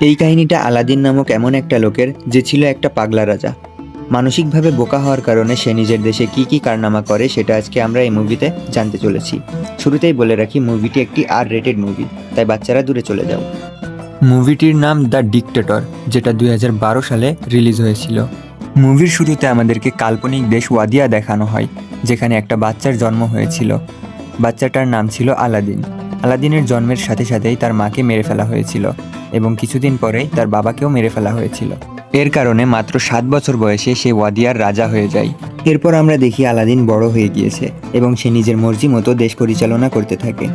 এই কাহিনীটা আলাদিন নামক এমন একটা লোকের যে ছিল একটা পাগলা রাজা। মানসিকভাবে বোকা হওয়ার কারণে সে নিজের দেশে কি কি কারনামা করে সেটা আজকে আমরা এই মুভিতে জানতে চলেছি। শুরুতেই বলে রাখি মুভিটি একটি আর রেটেড মুভি তাই বাচ্চারা দূরে চলে যাও। মুভিটির নাম দ্য ডিকটেটর যেটা দুই হাজার বারো সালে রিলিজ হয়েছিল। মুভির শুরুতে আমাদেরকে কাল্পনিক দেশ ওয়াদিয়া দেখানো হয়, যেখানে একটা বাচ্চার জন্ম হয়েছিল। বাচ্চাটার নাম ছিল আলাদিন। আলাদিনের জন্মের সাথে সাথেই তার মাকে মেরে ফেলা হয়েছিল। এবং কিছুদিন পরেই তার বাবাকেও মেরে ফেলা হয়েছিল। এর কারণে মাত্র সাত বছর বয়সে সে ওয়াদিয়ার রাজা হয়ে যায়। এরপর আমরা দেখি আলাদিন বড় হয়ে গিয়েছে এবং সে নিজের মর্জি মতো দেশ পরিচালনা করতে থাকে।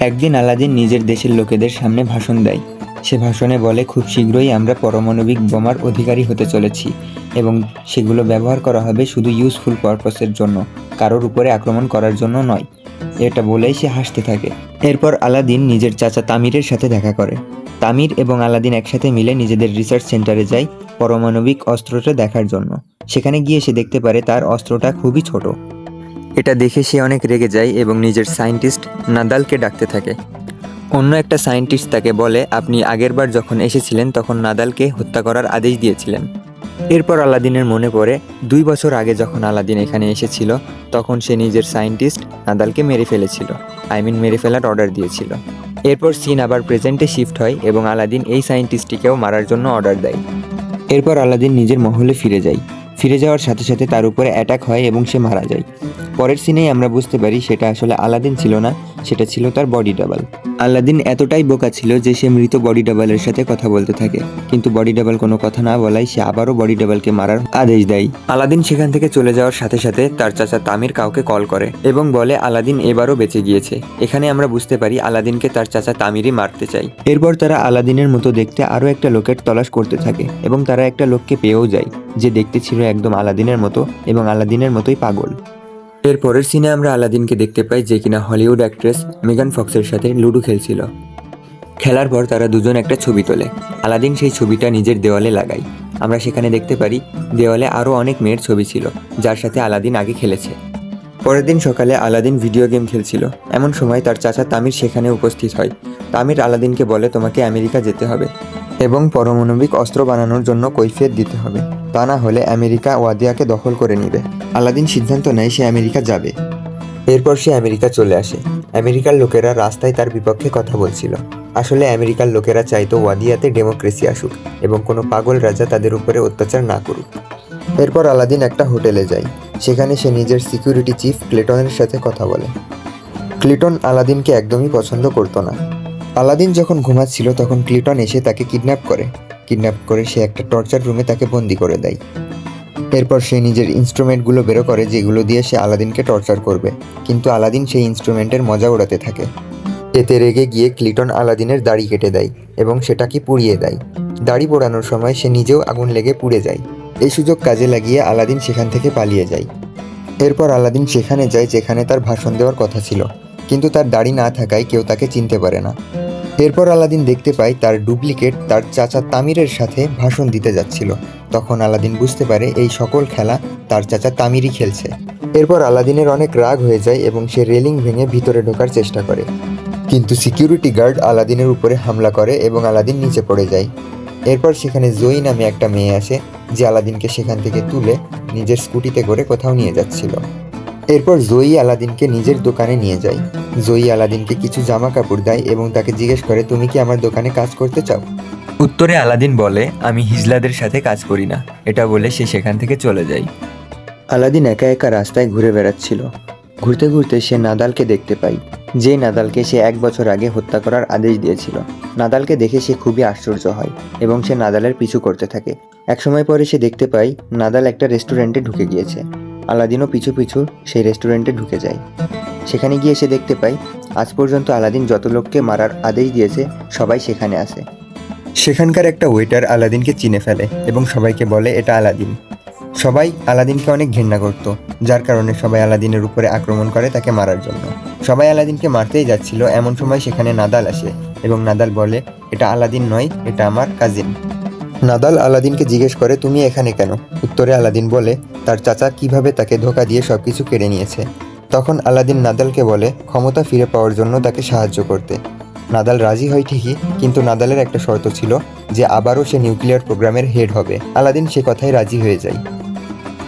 একদিন আলাদিন নিজের দেশের লোকেদের সামনে ভাষণ দেয়। সে ভাষণে বলে, খুব শীঘ্রই আমরা পরমাণবিক বোমার অধিকারী হতে চলেছি এবং সেগুলো ব্যবহার করা হবে শুধু ইউজফুল পারপাসের জন্য, কারোর উপরে আক্রমণ করার জন্য নয়। এটা বলেই সে হাসতে থাকে। এরপর আলাদিন নিজের চাচা তামিরের সাথে দেখা করে। তামির এবং আলাদিন একসাথে মিলে নিজেদের রিসার্চ সেন্টারে যায় পারমাণবিক অস্ত্রটা দেখার জন্য। সেখানে গিয়ে সে দেখতে পারে তার অস্ত্রটা খুবই ছোট। এটা দেখে সে অনেক রেগে যায় এবং নিজের সায়েন্টিস্ট নাদালকে ডাকতে থাকে। অন্য একটা সায়েন্টিস্ট তাকে বলে, আপনি আগেরবার যখন এসেছিলেন, তখন নাদালকে হত্যা করার আদেশ দিয়েছিলেন। এরপর আলাদিনের মনে পড়ে, দুই বছর আগে যখন আলাদিন এখানে এসেছিল, তখন সে নিজের সায়েন্টিস্ট নাদালকে মেরে ফেলেছিল। আই মিন মেরে ফেলার অর্ডার দিয়েছিল। এরপর সিন আবার প্রেজেন্টে শিফট হয় এবং আলাদিন এই সায়েন্টিস্টটিকেও মারার জন্য অর্ডার দেয়। এরপর আলাদিন নিজের মহলে ফিরে যায়। ফিরে যাওয়ার সাথে সাথে তার উপরে অ্যাটাক হয় এবং সে মারা যায়। পরের সিনেই আমরা বুঝতে পারি সেটা আসলে আলাদিন ছিল না, সেটা ছিল তার বডি ডাবল আলাদিন এতটাই বোকা ছিল যে সে মৃত বডি ডাবলের সাথে কথা বলতে থাকে, কিন্তু বডি ডাবল কোনো কথা না বলায় সে আবারও বডি ডাবলকে মারার আদেশ দেয়। আলাদিন সেখান থেকে চলে যাওয়ার সাথে সাথে তার চাচা তামির কাউকে কল করে এবং বলে, আলাদিন এবারও বেঁচে গিয়েছে। এখানে আমরা বুঝতে পারি আলাদিনকে তার চাচা তামিরই মারতে চাই। এরপর তারা আলাদিনের মতো দেখতে আরও একটা লোকের তলাশ করতে থাকে এবং তারা একটা লোককে পেয়েও যায়, যে দেখতে ছিল একদম আলাদিনের মতো এবং আলাদিনের মতোই পাগল। এর পরের সিনে আমরা আলাদিনকে দেখতে পাই যে কিনা হলিউড অ্যাক্ট্রেস মেগান ফক্সের সাথে লুডো খেলছিল। খেলার পর তারা দুজন একটা ছবি তোলে। আলাদিন সেই ছবিটা নিজের দেওয়ালে লাগায়। আমরা সেখানে দেখতে পারি, দেওয়ালে আরও অনেক মেয়ের ছবি ছিল, যার সাথে আলাদিন আগে খেলেছে। পরের দিন সকালে আলাদিন ভিডিও গেম খেলছিল। এমন সময় তার চাচা তামির সেখানে উপস্থিত হয়। তামির আলাদিনকে বলে, তোমাকে আমেরিকা যেতে হবে এবং পারমাণবিক অস্ত্র বানানোর জন্য কৈফিয়ত দিতে হবে। তা না হলে আমেরিকা ওয়াদিয়াকে দখল করে নেবে। আলাদিন সিদ্ধান্ত নেয় সে আমেরিকা যাবে। এরপর সে আমেরিকা চলে আসে। আমেরিকার লোকেরা রাস্তায় তার বিপক্ষে কথা বলছিল। আসলে আমেরিকার লোকেরা চাইতো ওয়াদিয়াতে ডেমোক্রেসি আসুক এবং কোনো পাগল রাজা তাদের উপরে অত্যাচার না করুক। এরপর আলাদিন একটা হোটেলে যায়। সেখানে সে নিজের সিকিউরিটি চিফ ক্লেটনের সাথে কথা বলে। ক্লিটন আলাদিনকে একদমই পছন্দ করতো না। আলাদিন যখন ঘুমাচ্ছিল তখন ক্লিটন এসে তাকে কিডন্যাপ করে। কিডন্যাপ করে সে একটা টর্চার রুমে তাকে বন্দি করে দেয়। এরপর সে নিজের ইনস্ট্রুমেন্টগুলো বেরো করে যেগুলো দিয়ে সে আলাদিনকে টর্চার করবে। কিন্তু আলাদিন সেই ইনস্ট্রুমেন্টের মজা উড়াতে থাকে। এতে রেগে গিয়ে ক্লিটন আলাদিনের দাড়ি কেটে দেয় এবং সেটাকে পুড়িয়ে দেয়। দাড়ি পোড়ানোর সময় সে নিজেও আগুন লেগে পুড়ে যায়। এই সুযোগ কাজে লাগিয়ে আলাদিন সেখান থেকে পালিয়ে যায়। এরপর আলাদিন সেখানে যায় যেখানে তার ভাষণ দেওয়ার কথা ছিল। কিন্তু তার দাড়ি না থাকায় কেউ তাকে চিনতে পারে না। এরপর আলাদিন দেখতে পায় তার ডুপ্লিকেট তার চাচা তামিরের সাথে ভাষণ দিতে যাচ্ছিল। তখন আলাদিন বুঝতে পারে এই সকল খেলা তার চাচা তামিরই খেলছে। এরপর আলাদিনের অনেক রাগ হয়ে যায় এবং সে রেলিং ভেঙে ভিতরে ঢোকার চেষ্টা করে। কিন্তু সিকিউরিটি গার্ড আলাদিনের উপরে হামলা করে এবং আলাদিন নিচে পড়ে যায়। এরপর সেখানে জয়ী নামে একটা মেয়ে আসে, যে আলাদিনকে সেখান থেকে তুলে নিজের স্কুটিতে করে কোথাও নিয়ে যাচ্ছিল। এরপর জয়ী আলাদিনকে নিজের দোকানে নিয়ে যায়। জয়ী আলাদিনকে কিছু জামা কাপড় দেয় এবং তাকে জিজ্ঞেস করে তুমি কি আমার দোকানে কাজ করতে চাও? উত্তরে আলাদিন বলে আমি হিজলাদের সাথে কাজ করি না। এটা বলে সে সেখান থেকে চলে যায়। আলাদিন একা একা রাস্তায় ঘুরে বেড়াচ্ছিল। ঘুরতে ঘুরতে সে নাদালকে দেখতে পায় যে নাদালকে সে এক বছর আগে হত্যা করার আদেশ দিয়েছিল। নাদালকে দেখে সে খুবই আশ্চর্য হয় এবং সে নাদালের পিছু করতে থাকে। এক সময় পরে সে দেখতে পায় নাদাল একটা রেস্টুরেন্টে ঢুকে গিয়েছে। আলাদিনও পিছু পিছু সেই রেস্টুরেন্টে ঢুকে যায়। সেখানে গিয়ে সে দেখতে পায় আজ পর্যন্ত আলাদিন যত লোককে মারার আদেশ দিয়েছে, সবাই সেখানে আসে সেখানকার একটা ওয়েটার আলাদিনকে চিনে ফেলে এবং সবাইকে বলে, এটা আলাদিন। সবাই আলাদিনকে অনেক ঘৃণা করত, যার কারণে সবাই আলাদিনের উপরে আক্রমণ করে তাকে মারার জন্য। সবাই আলাদিনকে মারতেই যাচ্ছিল, এমন সময় সেখানে নাদাল আসে এবং নাদাল বলে, এটা আলাদিন নয়, এটা আমার কাজিন নাদাল আলাদিনকে জিজ্ঞেস করে, তুমি এখানে কেন? উত্তরে আলাদিন বলে, তার চাচা কীভাবে তাকে ধোকা দিয়ে সবকিছু কেড়ে নিয়েছে? তখন আলাদিন নাদালকে বলে, ক্ষমতা ফিরে পাওয়ার জন্য তাকে সাহায্য করতে। নাদাল রাজি হয় ঠিকই, কিন্তু নাদালের একটা শর্ত ছিল যে আবারও সে নিউক্লিয়ার প্রোগ্রামের হেড হবে। আলাদিন সে কথায় রাজি হয়ে যায়।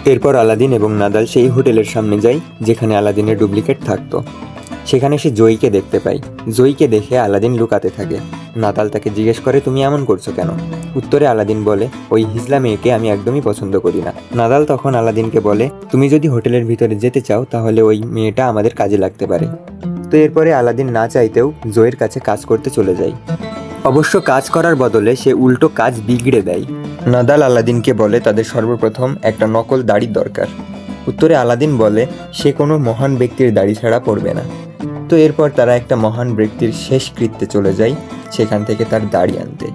এরপর আলাদিন এবং নাদাল সেই হোটেলের সামনে যায়, যেখানে আলাদিনের ডুপ্লিকেট থাকতো। সেখানে সে জয়ীকে দেখতে পায়। জয়ীকে দেখে আলাদিন লুকাতে থাকে। নাদাল তাকে জিজ্ঞেস করে, তুমি এমন করছ কেন? উত্তরে আলাদিন বলে, ওই হিজলা মেয়েকে আমি একদমই পছন্দ করি না। নাদাল তখন আলাদিনকে বলে, তুমি যদি হোটেলের ভিতরে যেতে চাও, তাহলে ওই মেয়েটা আমাদের কাজে লাগতে পারে। তো এরপরে আলাদিন না চাইতেও জয়ের কাছে কাজ করতে চলে যায়। অবশ্য কাজ করার বদলে সে উল্টো কাজ বিগড়ে দেয়। নাদাল আলাদিনকে বলে, তাদের সর্বপ্রথম একটা নকল দাড়ির দরকার। উত্তরে আলাদিন বলে, সে কোনো মহান ব্যক্তির দাড়ি ছাড়া পড়বে না। তো এরপর তারা একটা মহান ব্যক্তির শেষ কৃত্যে চলে যায়। সেখান থেকে তার দাড়ি আনতে।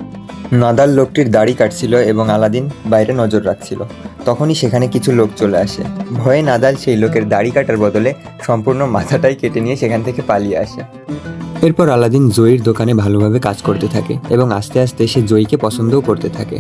নাদাল লোকটির দাড়ি কাটছিল এবং আলাদিন বাইরে নজর রাখছিল। তখনই সেখানে কিছু লোক চলে আসে। ভয়ে নাদাল সেই লোকের দাড়ি কাটার বদলে সম্পূর্ণ মাথাটাই কেটে নিয়ে সেখান থেকে পালিয়ে আসে। এরপর আলাদিন জয়ীর দোকানে ভালোভাবে কাজ করতে থাকে এবং আস্তে আস্তে সে জয়ীকে পছন্দও করতে থাকে।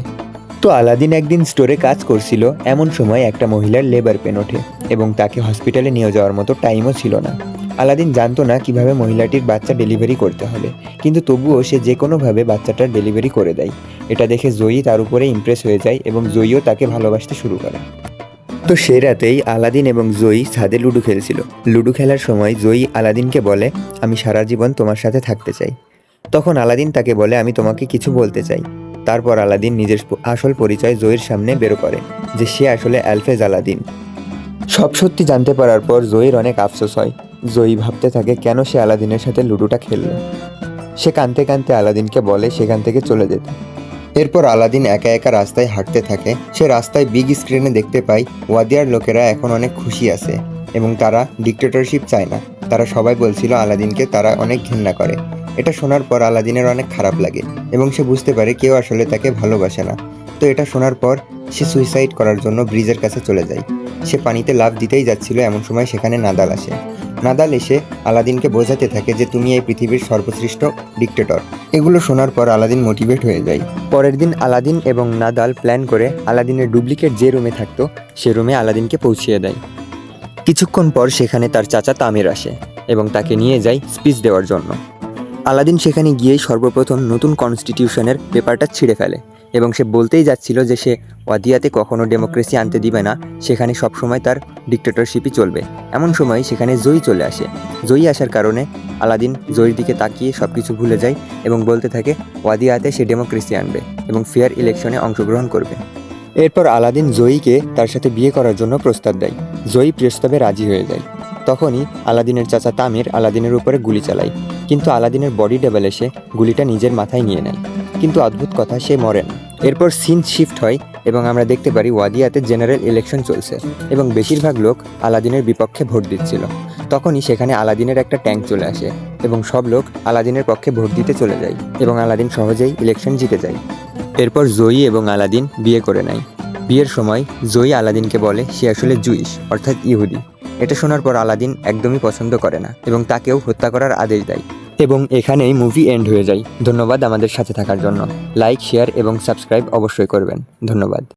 তো আলাদিন একদিন স্টোরে কাজ করছিল, এমন সময় একটা মহিলার লেবার পেন ওঠে এবং তাকে হসপিটালে নিয়ে যাওয়ার মতো টাইমও ছিল না। আলাদিন জানতো না কীভাবে মহিলাটির বাচ্চা ডেলিভারি করতে হবে, কিন্তু তবুও সে যে কোনোভাবে বাচ্চাটার ডেলিভারি করে দেয়। এটা দেখে জয়ী তার উপরে ইমপ্রেস হয়ে যায় এবং জয়ীও তাকে ভালোবাসতে শুরু করে। তো সে রাতেই আলাদিন এবং জয়ী ছাদে লুডো খেলছিল। লুডো খেলার সময় জয়ী আলাদিনকে বলে, আমি সারা জীবন তোমার সাথে থাকতে চাই। তখন আলাদিন তাকে বলে, আমি তোমাকে কিছু বলতে চাই। তারপর আলাদিন নিজের আসল পরিচয় জয়ীর সামনে বেরো করে, যে সে আসলে অ্যালফেজ আলাদিন। সব সত্যি জানতে পারার পর জয়ীর অনেক আফসোস হয়। জয়ী ভাবতে থাকে কেন সে আলাদিনের সাথে লুডোটা খেললো। সে কানতে কানতে আলাদিনকে বলে সেখান থেকে চলে যেতে। এরপর আলাদিন একা একা রাস্তায় হাঁটতে থাকে। সে রাস্তায় বিগ স্ক্রিনে দেখতে পায় ওয়াদিয়ার লোকেরা এখন অনেক খুশি আছে এবং তারা ডিক্টেটরশিপ চায় না। তারা সবাই বলছিল আলাদিনকে তারা অনেক ঘৃণা করে। এটা শোনার পর আলাদিনের অনেক খারাপ লাগে এবং সে বুঝতে পারে কেউ আসলে তাকে ভালোবাসে না। তো এটা শোনার পর সে সুইসাইড করার জন্য ব্রিজের কাছে চলে যায়। সে পানিতে লাফ দিতেই যাচ্ছিল এমন সময় সেখানে নাদাল আসে। নাদাল এসে আলাদিনকে বোঝাতে থাকে যে তুমি এই পৃথিবীর সর্বশ্রেষ্ঠ ডিক্টেটর এগুলো শোনার পর আলাদিন মোটিভেট হয়ে যায়। পরের দিন আলাদিন এবং নাদাল প্ল্যান করে আলাদিনের ডুপ্লিকেট যে রুমে থাকতো, সে রুমে আলাদিনকে পৌঁছিয়ে দেয়। কিছুক্ষণ পর সেখানে তার চাচা তামির আসে এবং তাকে নিয়ে যায় স্পিচ দেওয়ার জন্য। আলাদিন সেখানে গিয়েই সর্বপ্রথম নতুন কনস্টিটিউশনের পেপারটা ছিঁড়ে ফেলে এবং সে বলতেই যাচ্ছিল যে সে ওয়াদিয়াতে কখনো ডেমোক্রেসি আনতে দিবে না, সেখানে সবসময় তার ডিক্টেটরশিপই চলবে। এমন সময় সেখানে জয়ী চলে আসে। জয়ী আসার কারণে আলাদিন জয়ীর দিকে তাকিয়ে সব কিছু ভুলে যায় এবং বলতে থাকে, ওয়াদিয়াতে সে ডেমোক্রেসি আনবে এবং ফেয়ার ইলেকশনে অংশগ্রহণ করবে। এরপর আলাদিন জয়ীকে তার সাথে বিয়ে করার জন্য প্রস্তাব দেয়। জয়ী প্রস্তাবে রাজি হয়ে যায়। তখনই আলাদিনের চাচা তামির আলাদিনের উপরে গুলি চালায়। কিন্তু আলাদিনের বডি ডেবেল এসে গুলিটা নিজের মাথায় নিয়ে নেয়। কিন্তু অদ্ভুত কথা, সে মরে না। এরপর সিন শিফট হয় এবং আমরা দেখতে পারি ওয়াদিয়াতে জেনারেল ইলেকশন চলছে এবং বেশিরভাগ লোক আলাদিনের বিপক্ষে ভোট দিচ্ছিল। তখনই সেখানে আলাদিনের একটা ট্যাঙ্ক চলে আসে এবং সব লোক আলাদিনের পক্ষে ভোট দিতে চলে যায় এবং আলাদিন সহজেই ইলেকশন জিতে যায়। এরপর জয়ী এবং আলাদিন বিয়ে করে নেয়। বিয়ের সময় জয়ী আলাদিনকে বলে সে আসলে জুইশ, অর্থাৎ ইহুদি। এটা শোনার পর আলাদিন একদমই পছন্দ করে না এবং তাকেও হত্যা করার আদেশ দেয়। এবং এখানেই মুভি এন্ড হয়ে যায়। ধন্যবাদ আমাদের সাথে থাকার জন্য। লাইক, শেয়ার এবং সাবস্ক্রাইব অবশ্যই করবেন। ধন্যবাদ।